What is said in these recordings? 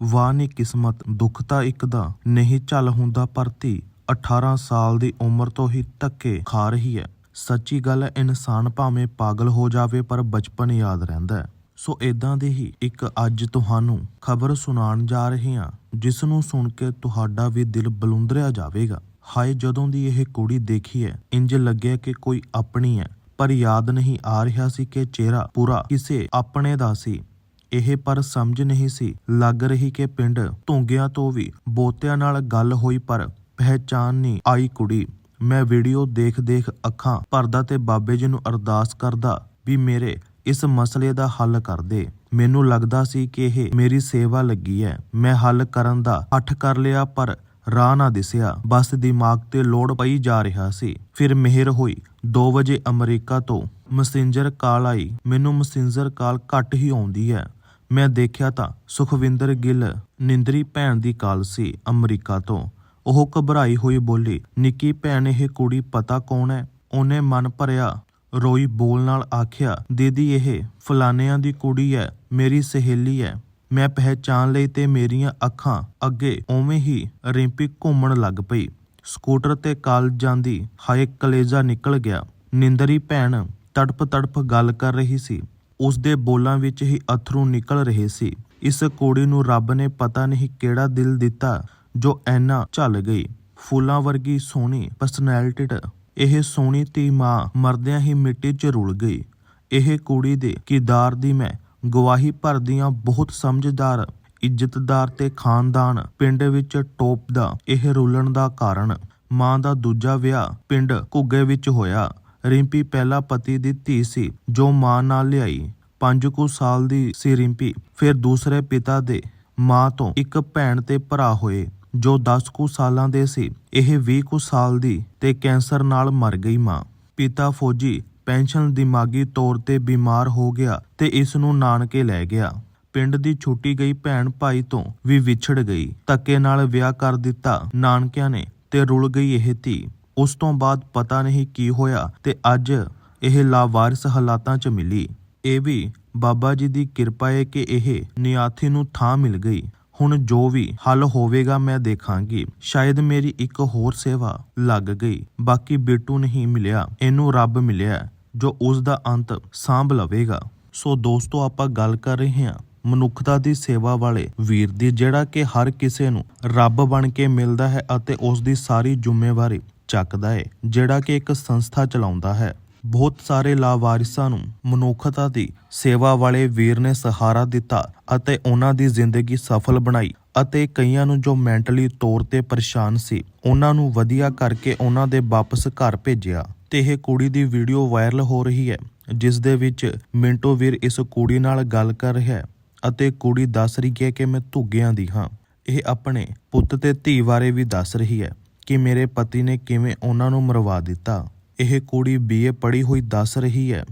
ਵਾਹ ਨੀ ਕਿਸਮਤ, ਦੁੱਖ ਤਾਂ ਇੱਕ ਦਾ, ਨਹੀਂ ਝੱਲ ਹੁੰਦਾ ਪਰ ਧੀ 18 ਸਾਲ ਦੀ ਉਮਰ ਤੋਂ ਹੀ ਧੱਕੇ ਖਾ ਰਹੀ ਹੈ ਸੱਚੀ ਗੱਲ ਹੈ ਇਨਸਾਨ ਭਾਵੇਂ ਪਾਗਲ ਹੋ ਜਾਵੇ, ਪਰ ਬਚਪਨ ਯਾਦ ਰਹਿੰਦਾ ਹੈ ਸੋ ਇਦਾਂ ਦੀ ਹੀ ਇੱਕ ਅੱਜ ਤੁਹਾਨੂੰ ਖਬਰ ਸੁਣਾਉਣ ਜਾ ਰਹੇ ਹਾਂ, ਜਿਸ ਨੂੰ ਸੁਣ ਕੇ ਤੁਹਾਡਾ ਵੀ ਦਿਲ ਬਲੁੰਦਰਿਆ ਜਾਵੇਗਾ। ਹਾਏ, ਜਦੋਂ ਦੀ ਇਹ ਕੁੜੀ ਦੇਖੀ ਹੈ ਇੰਜ ਲੱਗਿਆ ਕਿ ਕੋਈ ਆਪਣੀ ਹੈ ਪਰ ਯਾਦ ਨਹੀਂ ਆ ਰਿਹਾ ਸੀ ਕਿ ਚਿਹਰਾ ਪੂਰਾ ਕਿਸੇ ਆਪਣੇ ਦਾ ਸੀ। ਇਹ ਪਰ ਸਮਝ ਨਹੀਂ ਸੀ। ਲੱਗ ਰਹੀ ਕਿ ਪਿੰਡ ਧੁੰਗਿਆਂ ਤੋਂ ਵੀ ਬੋਤਿਆਂ ਨਾਲ ਗੱਲ ਹੋਈ, ਪਰ ਪਹਿਚਾਨ ਨਹੀਂ ਆਈ ਕੁੜੀ। ਮੈਂ ਵੀਡੀਓ ਦੇਖ-ਦੇਖ ਅੱਖਾਂ ਭਰਦਾ ਤੇ ਬਾਬੇ ਜੀ ਨੂੰ ਅਰਦਾਸ ਕਰਦਾ ਵੀ ਮੇਰੇ ਇਸ ਮਸਲੇ ਦਾ ਹੱਲ ਕਰ ਦੇ। ਮੈਨੂੰ ਲੱਗਦਾ ਸੀ ਕਿ ਇਹ ਮੇਰੀ ਸੇਵਾ ਲੱਗੀ ਹੈ। ਮੈਂ ਹੱਲ ਕਰਨ ਦਾ ਹੱਠ ਕਰ ਲਿਆ, ਪਰ ਰਾਹ ਨਾ ਦਿਸਿਆ। ਬਸ ਦਿਮਾਗ ਤੇ ਲੋੜ ਪਈ ਜਾ ਰਿਹਾ ਸੀ। ਫਿਰ ਮਿਹਰ ਹੋਈ। 2 ਵਜੇ ਅਮਰੀਕਾ ਤੋਂ ਮੈਸੇਂਜਰ ਕਾਲ ਆਈ। ਮੈਨੂੰ ਮੈਸੇਂਜਰ ਕਾਲ ਘੱਟ ਹੀ ਆਉਂਦੀ ਹੈ। ਮੈਂ ਦੇਖਿਆ ਤਾਂ ਸੁਖਵਿੰਦਰ ਗਿੱਲ ਨਿੰਦਰੀ ਭੈਣ ਦੀ ਕਾਲ ਸੀ ਅਮਰੀਕਾ ਤੋਂ। ਉਹ ਘਬਰਾਈ ਹੋਈ ਬੋਲੀ, ਨਿੱਕੀ ਭੈਣ, ਇਹ ਕੁੜੀ ਪਤਾ ਕੌਣ ਹੈ? ਉਹਨੇ ਮਨ ਭਰਿਆ, ਰੋਈ ਬੋਲ ਨਾਲ ਆਖਿਆ, ਦੀਦੀ, ਇਹ ਫਲਾਨਿਆਂ ਦੀ ਕੁੜੀ ਹੈ, ਮੇਰੀ ਸਹੇਲੀ ਹੈ। ਮੈਂ ਪਹਿਚਾਨ ਲਈ ਤੇ ਮੇਰੀਆਂ ਅੱਖਾਂ ਅੱਗੇ ਉਵੇਂ ਹੀ ਰਿੰਪੀ ਘੁੰਮਣ ਲੱਗ ਪਈ। ਸਕੂਟਰ ਤੇ ਕਾਲ ਜਾਂਦੀ ਹਾਏ ਕਲੇਜਾ ਨਿਕਲ ਗਿਆ। ਨਿੰਦਰੀ ਭੈਣ ਤੜਪ ਤੜਪ ਗੱਲ ਕਰ ਰਹੀ ਸੀ। ਉਸ ਦੇ ਬੋਲਾਂ ਵਿੱਚ ਹੀ ਅਥਰੂ ਨਿਕਲ ਰਹੇ ਸੀ। ਇਸ ਕੁੜੀ ਨੂੰ ਰੱਬ ਨੇ ਪਤਾ ਨਹੀਂ ਕਿਹੜਾ ਦਿਲ ਦਿੱਤਾ, ਜੋ ਐਨਾ ਝੱਲ ਗਈ। ਫੁੱਲਾਂ ਵਰਗੀ ਸੋਹਣੀ ਪਰਸਨੈਲਿਟੀ ਇਹ ਸੋਹਣੀ ਧੀ ਮਾਂ ਮਰਦਿਆਂ ਹੀ ਮਿੱਟੀ 'ਚ ਰੁਲ ਗਈ। ਇਹ ਕੁੜੀ ਦੇ ਕਿਰਦਾਰ ਦੀ ਮੈਂ ਗਵਾਹੀ ਭਰਦੀਆਂ ਬਹੁਤ ਸਮਝਦਾਰ, ਇੱਜ਼ਤਦਾਰ ਤੇ ਖਾਨਦਾਨ ਪਿੰਡ ਵਿੱਚ ਟੋਪ ਦਾ ਇਹ ਰੁਲਣ ਦਾ ਕਾਰਨ। ਮਾਂ ਦਾ ਦੂਜਾ ਵਿਆਹ ਪਿੰਡ ਘੁੱਗੇ ਵਿੱਚ ਹੋਇਆ। ਰਿੰਪੀ ਪਹਿਲਾ ਪਤੀ ਦੀ ਧੀ ਸੀ, ਜੋ ਮਾਂ ਨਾਲ ਲਿਆਈ। ਪੰਜ ਕੁ ਸਾਲ ਦੀ ਸੀ ਰਿੰਪੀ। ਫਿਰ ਦੂਸਰੇ ਪਿਤਾ ਦੇ ਮਾਂ ਤੋਂ ਇੱਕ ਭੈਣ ਤੇ ਭਰਾ ਹੋਏ, ਜੋ 10 ਕੁ ਸਾਲਾਂ ਦੇ ਸੀ। ਇਹ 20 ਕੁ ਸਾਲ ਦੀ ਤੇ ਕੈਂਸਰ ਨਾਲ ਮਰ ਗਈ ਮਾਂ। ਪਿਤਾ ਫੌਜੀ ਪੈਨਸ਼ਨ ਦਿਮਾਗੀ ਤੌਰ ਤੇ ਬਿਮਾਰ ਹੋ ਗਿਆ ਤੇ ਇਸ ਨੂੰ ਨਾਨਕੇ ਲੈ ਗਿਆ। ਪਿੰਡ ਦੀ ਛੁੱਟੀ ਗਈ ਭੈਣ ਭਾਈ ਤੋਂ ਵੀ ਵਿਛੜ ਗਈ। ਧੱਕੇ ਨਾਲ ਵਿਆਹ ਕਰ ਦਿੱਤਾ ਨਾਨਕਿਆਂ ਨੇ ਤੇ ਰੁਲ ਗਈ ਇਹ ਧੀ। ਉਸ ਤੋਂ ਬਾਅਦ ਪਤਾ ਨਹੀਂ ਕੀ ਹੋਇਆ ਤੇ ਅੱਜ ਇਹ ਲਾਵਾਰਿਸ ਹਾਲਾਤਾਂ 'ਚ ਮਿਲੀ। ਇਹ ਵੀ ਬਾਬਾ ਜੀ ਦੀ ਕਿਰਪਾ ਹੈ ਕਿ ਇਹ ਨਿਆਥੀ ਨੂੰ ਥਾਂ ਮਿਲ ਗਈ। ਹੁਣ ਜੋ ਵੀ ਹੱਲ ਹੋਵੇਗਾ ਮੈਂ ਦੇਖਾਂਗੀ। ਸ਼ਾਇਦ ਮੇਰੀ ਇੱਕ ਹੋਰ ਸੇਵਾ ਲੱਗ ਗਈ। ਬਾਕੀ ਬਿੱਟੂ ਨਹੀਂ ਮਿਲਿਆ। ਇਹਨੂੰ ਰੱਬ ਮਿਲਿਆ ਜੋ ਉਸ ਦਾ ਅੰਤ ਸਾਂਭ ਲਵੇਗਾ। ਸੋ ਦੋਸਤੋ, ਆਪਾਂ ਗੱਲ ਕਰ ਰਹੇ ਹਾਂ ਮਨੁੱਖਤਾ ਦੀ ਸੇਵਾ ਵਾਲੇ ਵੀਰ ਦੀ, ਜਿਹੜਾ ਕਿ ਹਰ ਕਿਸੇ ਨੂੰ ਰੱਬ ਬਣ ਕੇ ਮਿਲਦਾ ਹੈ ਅਤੇ ਉਸ ਦੀ ਸਾਰੀ ਜ਼ਿੰਮੇਵਾਰੀ ਚੱਕਦਾ ਹੈ ਜਿਹੜਾ ਕਿ ਇੱਕ ਸੰਸਥਾ ਚਲਾਉਂਦਾ ਹੈ। ਬਹੁਤ ਸਾਰੇ ਲਾਵਾਰਿਸਾਂ ਨੂੰ ਮਨੁੱਖਤਾ ਦੀ ਸੇਵਾ ਵਾਲੇ ਵੀਰ ਨੇ ਸਹਾਰਾ ਦਿੱਤਾ ਅਤੇ ਉਹਨਾਂ ਦੀ ਜ਼ਿੰਦਗੀ ਸਫਲ ਬਣਾਈ ਅਤੇ ਕਈਆਂ ਨੂੰ ਜੋ ਮੈਂਟਲੀ ਤੌਰ ਤੇ ਪਰੇਸ਼ਾਨ ਸੀ, ਉਹਨਾਂ ਨੂੰ ਵਧੀਆ ਕਰਕੇ ਉਹਨਾਂ ਦੇ ਵਾਪਸ ਘਰ ਭੇਜਿਆ। ਤੇ ਇਹ ਕੁੜੀ ਦੀ ਵੀਡੀਓ ਵਾਇਰਲ ਹੋ ਰਹੀ ਹੈ, ਜਿਸ ਦੇ ਵਿੱਚ ਮਿੰਟੋ ਵੀਰ ਇਸ ਕੁੜੀ ਨਾਲ ਗੱਲ ਕਰ ਰਿਹਾ ਹੈ ਅਤੇ ਕੁੜੀ ਦੱਸ ਰਹੀ ਹੈ ਕਿ ਮੈਂ ਧੁੱਗਿਆਂ ਦੀ ਹਾਂ। ਇਹ ਆਪਣੇ ਪੁੱਤ ਤੇ ਧੀ ਬਾਰੇ ਵੀ ਦੱਸ ਰਹੀ ਹੈ। ਕਿ ਮੇਰੇ ਪਤੀ ਨੇ ਕਿਵੇਂ ਉਹਨਾਂ ਨੂੰ ਮਰਵਾ ਦਿੱਤਾ। ਇਹ ਕੁੜੀ ਬੀਏ ਪੜ੍ਹੀ ਹੋਈ ਦੱਸ ਰਹੀ ਹੈ।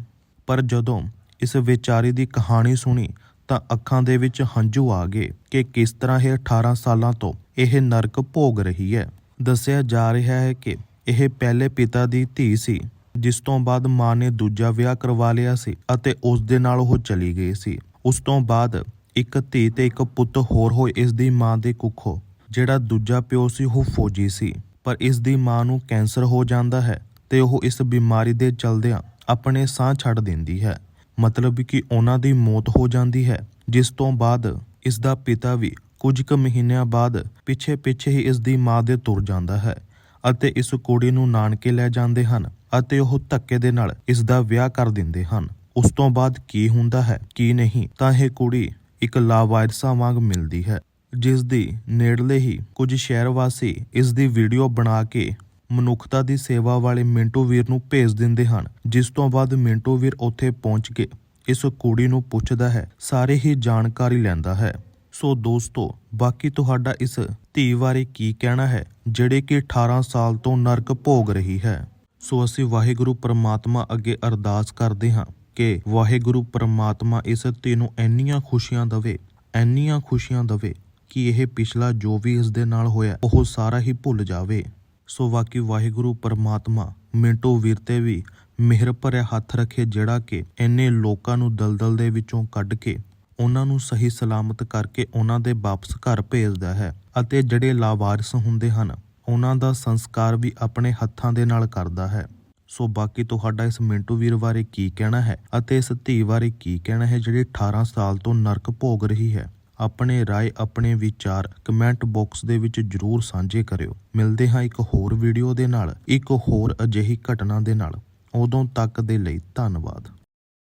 ਪਰ ਜਦੋਂ ਇਸ ਵਿਚਾਰੀ ਦੀ ਕਹਾਣੀ ਸੁਣੀ ਤਾਂ ਅੱਖਾਂ ਦੇ ਵਿੱਚ ਹੰਝੂ ਆ ਗਏ ਕਿ ਕਿਸ ਤਰ੍ਹਾਂ ਇਹ 18 ਸਾਲਾਂ ਤੋਂ ਇਹ ਨਰਕ ਭੋਗ ਰਹੀ ਹੈ। ਦੱਸਿਆ ਜਾ ਰਿਹਾ ਹੈ ਕਿ ਇਹ ਪਹਿਲੇ ਪਿਤਾ ਦੀ ਧੀ ਸੀ, ਜਿਸ ਤੋਂ ਬਾਅਦ ਮਾਂ ਨੇ ਦੂਜਾ ਵਿਆਹ ਕਰਵਾ ਲਿਆ ਸੀ ਅਤੇ ਉਸ ਦੇ ਨਾਲ ਉਹ ਚਲੀ ਗਈ ਸੀ। ਉਸ ਤੋਂ ਬਾਅਦ ਇੱਕ ਧੀ ਤੇ ਇੱਕ ਪੁੱਤ ਹੋਰ ਹੋਏ ਇਸ ਦੀ ਮਾਂ ਦੇ ਕੁੱਖੋਂ ਜਿਹੜਾ ਦੂਜਾ ਪਿਓ ਸੀ ਉਹ ਫੌਜੀ ਸੀ, ਪਰ ਇਸ ਦੀ ਮਾਂ ਨੂੰ ਕੈਂਸਰ ਹੋ ਜਾਂਦਾ ਹੈ ਤੇ ਉਹ ਇਸ ਬਿਮਾਰੀ ਦੇ ਚਲਦਿਆਂ ਆਪਣੇ ਸਾਹ ਛੱਡ ਦਿੰਦੀ ਹੈ। ਮਤਲਬ ਕਿ ਉਹਨਾਂ ਦੀ ਮੌਤ ਹੋ ਜਾਂਦੀ ਹੈ, ਜਿਸ ਤੋਂ ਬਾਅਦ ਇਸ ਦਾ ਪਿਤਾ ਵੀ ਕੁਝ ਕੁ ਮਹੀਨਿਆਂ ਬਾਅਦ ਪਿੱਛੇ ਪਿੱਛੇ ਹੀ ਇਸ ਦੀ ਮਾਂ ਦੇ ਤੁਰ ਜਾਂਦਾ ਹੈ ਅਤੇ ਇਸ ਕੁੜੀ ਨੂੰ ਨਾਨਕੇ ਲੈ ਜਾਂਦੇ ਹਨ ਅਤੇ ਉਹ ਧੱਕੇ ਦੇ ਨਾਲ ਇਸ ਦਾ ਵਿਆਹ ਕਰ ਦਿੰਦੇ ਹਨ। ਉਸ ਤੋਂ ਬਾਅਦ ਕੀ ਹੁੰਦਾ ਹੈ, ਕੀ ਨਹੀਂ, ਤਾਂ ਇਹ ਕੁੜੀ ਇੱਕ ਲਾਵਾਰਿਸਾ ਵਾਂਗ ਮਿਲਦੀ ਹੈ। ਜਿਸ ਦੀ ਨੇੜਲੇ ਹੀ ਕੁਝ ਸ਼ਹਿਰ ਵਾਸੀ ਇਸ ਦੀ ਵੀਡੀਓ ਬਣਾ ਕੇ ਮਨੁੱਖਤਾ ਦੀ ਸੇਵਾ ਵਾਲੇ ਮਿੰਟੂ ਵੀਰ ਨੂੰ ਭੇਜ ਦਿੰਦੇ ਹਨ, ਜਿਸ ਤੋਂ ਬਾਅਦ ਮਿੰਟੂ ਵੀਰ ਉੱਥੇ ਪਹੁੰਚ ਕੇ ਇਸ ਕੁੜੀ ਨੂੰ ਪੁੱਛਦਾ ਹੈ, ਸਾਰੇ ਹੀ ਜਾਣਕਾਰੀ ਲੈਂਦਾ ਹੈ। ਸੋ ਦੋਸਤੋ, ਬਾਕੀ ਤੁਹਾਡਾ ਇਸ ਧੀ ਬਾਰੇ ਕੀ ਕਹਿਣਾ ਹੈ, ਜਿਹੜੇ ਕਿ 18 ਸਾਲ ਤੋਂ ਨਰਕ ਭੋਗ ਰਹੀ ਹੈ? ਸੋ ਅਸੀਂ ਵਾਹਿਗੁਰੂ ਪ੍ਰਮਾਤਮਾ ਅੱਗੇ ਅਰਦਾਸ ਕਰਦੇ ਹਾਂ ਕਿ ਵਾਹਿਗੁਰੂ ਪ੍ਰਮਾਤਮਾ ਇਸ ਧੀ ਨੂੰ ਇੰਨੀਆਂ ਖੁਸ਼ੀਆਂ ਦੇਵੇ, ਇੰਨੀਆਂ ਖੁਸ਼ੀਆਂ ਦੇਵੇ ਕਿ ਇਹ ਪਿਛਲਾ ਜੋ ਵੀ ਇਸ ਦੇ ਨਾਲ ਹੋਇਆ, ਉਹ ਸਾਰਾ ਹੀ ਭੁੱਲ ਜਾਵੇ। ਸੋ ਵਾਕੀ ਵਾਹਿਗੁਰੂ, ਪਰਮਾਤਮਾ ਮਿੰਟੋ ਵੀਰ ਤੇ ਵੀ ਮਿਹਰ ਭਰਿਆ ਹੱਥ ਰੱਖੇ, ਜਿਹੜਾ ਕਿ ਇੰਨੇ ਲੋਕਾਂ ਨੂੰ ਦਲਦਲ ਦੇ ਵਿੱਚੋਂ ਕੱਢ ਕੇ ਉਹਨਾਂ ਨੂੰ ਸਹੀ ਸਲਾਮਤ ਕਰਕੇ ਉਹਨਾਂ ਦੇ ਵਾਪਸ ਘਰ ਭੇਜਦਾ ਹੈ ਅਤੇ ਜਿਹੜੇ ਲਾਵਾਰਿਸ ਹੁੰਦੇ ਹਨ, ਉਹਨਾਂ ਦਾ ਸੰਸਕਾਰ ਵੀ ਆਪਣੇ ਹੱਥਾਂ ਦੇ ਨਾਲ ਕਰਦਾ ਹੈ। ਸੋ ਬਾਕੀ ਤੁਹਾਡਾ ਇਸ ਮਿੰਟੂ ਵੀਰ ਬਾਰੇ ਕੀ ਕਹਿਣਾ ਹੈ ਅਤੇ ਇਸ ਧੀ ਬਾਰੇ ਕੀ ਕਹਿਣਾ ਹੈ, ਜਿਹੜੀ 18 ਸਾਲ ਤੋਂ ਨਰਕ ਭੋਗ ਰਹੀ ਹੈ? ਆਪਣੇ رائے ਆਪਣੇ ਵਿਚਾਰ ਕਮੈਂਟ ਬਾਕਸ ਦੇ ਵਿੱਚ ਜਰੂਰ ਸਾਂਝੇ ਕਰਿਓ ਮਿਲਦੇ ਹਾਂ ਇੱਕ ਹੋਰ ਵੀਡੀਓ ਦੇ ਨਾਲ ਇੱਕ ਹੋਰ ਅਜਿਹੀ ਘਟਨਾ ਦੇ ਨਾਲ ਉਦੋਂ ਤੱਕ ਦੇ ਲਈ ਧੰਨਵਾਦ